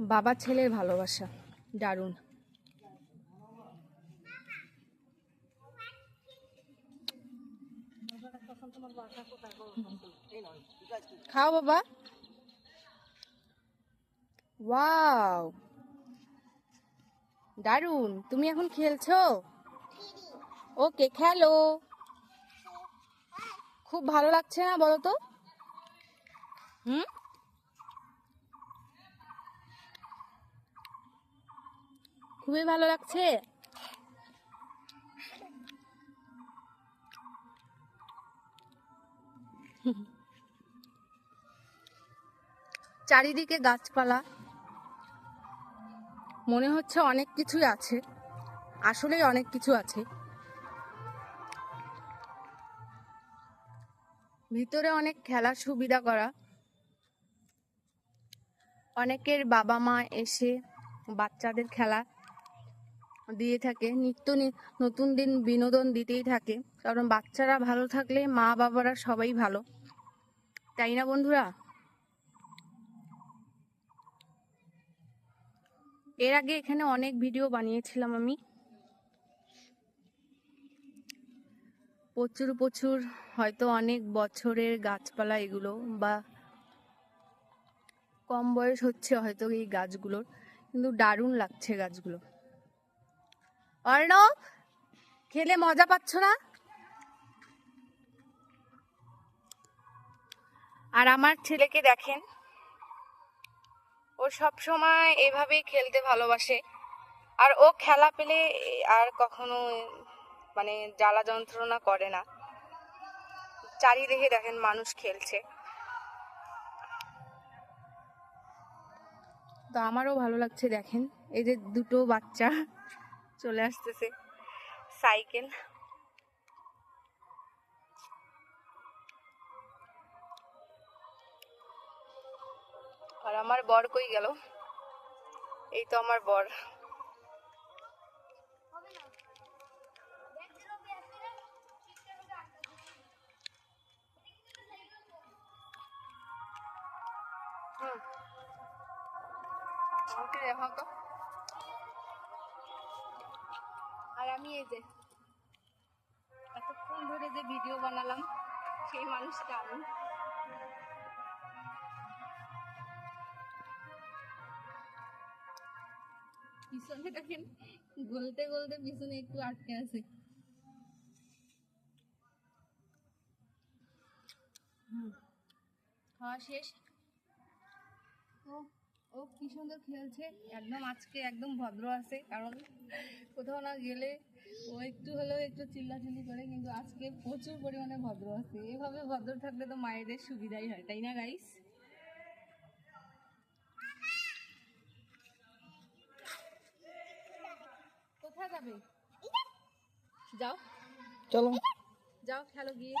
বাবা ছেলের ভালোবাসা, দারুণ। খাও বাবা। ওয়াও। দারুণ। তুমি এখন খেলছো? ওকে, খেলো। খুব ভালো লাগছে না বলো তো? হুম? খুবই ভালো লাগছে। চারিদিকে গাছপালা। মনে হচ্ছে অনেক কিছুই আছে। আসলেই অনেক কিছু আছে। ভিতরে অনেক খেলার সুবিধা করা। অনেকের বাবা মা এসে বাচ্চাদের খেলা দিয়ে থাকে। নিত্য নতুন দিন বিনোদন দিতেই থাকে। কারণ বাচ্চারা ভালো থাকলে মা বাবারা সবাই ভালো। তাই না বন্ধুরা? এর আগে এখানে অনেক ভিডিও বানিয়েছিলাম আমি। প্রচুর প্রচুর, হয়তো অনেক বছরের গাছপালা এগুলো বা কম বয়স হচ্ছে হয়তো এই গাছগুলোর। কিন্তু দারুণ লাগছে গাছগুলো। অর্ণব খেলে মজা পাচ্ছ না? আর আমার ছেলেকে দেখেন। ও সব সময় এভাবেই খেলতে ভালোবাসে। আর ও খেলা পেলে আর কখনো মানে জ্বালা যন্ত্রণা করে না। চারিদিকে দেখেন মানুষ খেলছে। তো আমারও ভালো লাগছে দেখেন। এই যে দুটো বাচ্চা। চলে আসতেছে। সাইকেল। আর আমার বর কই গেল? এই তো আমার বর। হুম। দেখাও তো আর আমি এই যে এতক্ষণ ধরে যে ভিডিও বানালাম, সেই মানুষটা আমি পিছনে দেখেন, গলতে গলতে পিছনে একটু আটকে আছে। খাওয়া শেষ ও ও কি সুন্দর খেলছে। একদম আজকে একদম ভদ্র আছে কারণ কোথাও না গেলে ও একটু হলেও একটু চিল্লাচিল্লি করে কিন্তু আজকে প্রচুর পরিমাণে ভদ্র আছে। এভাবে ভদ্র থাকলে তো মায়েদের সুবিধাই হয় তাই না গাইস কোথায় যাবে? যাও। চলো। যাও খেলো গিয়ে।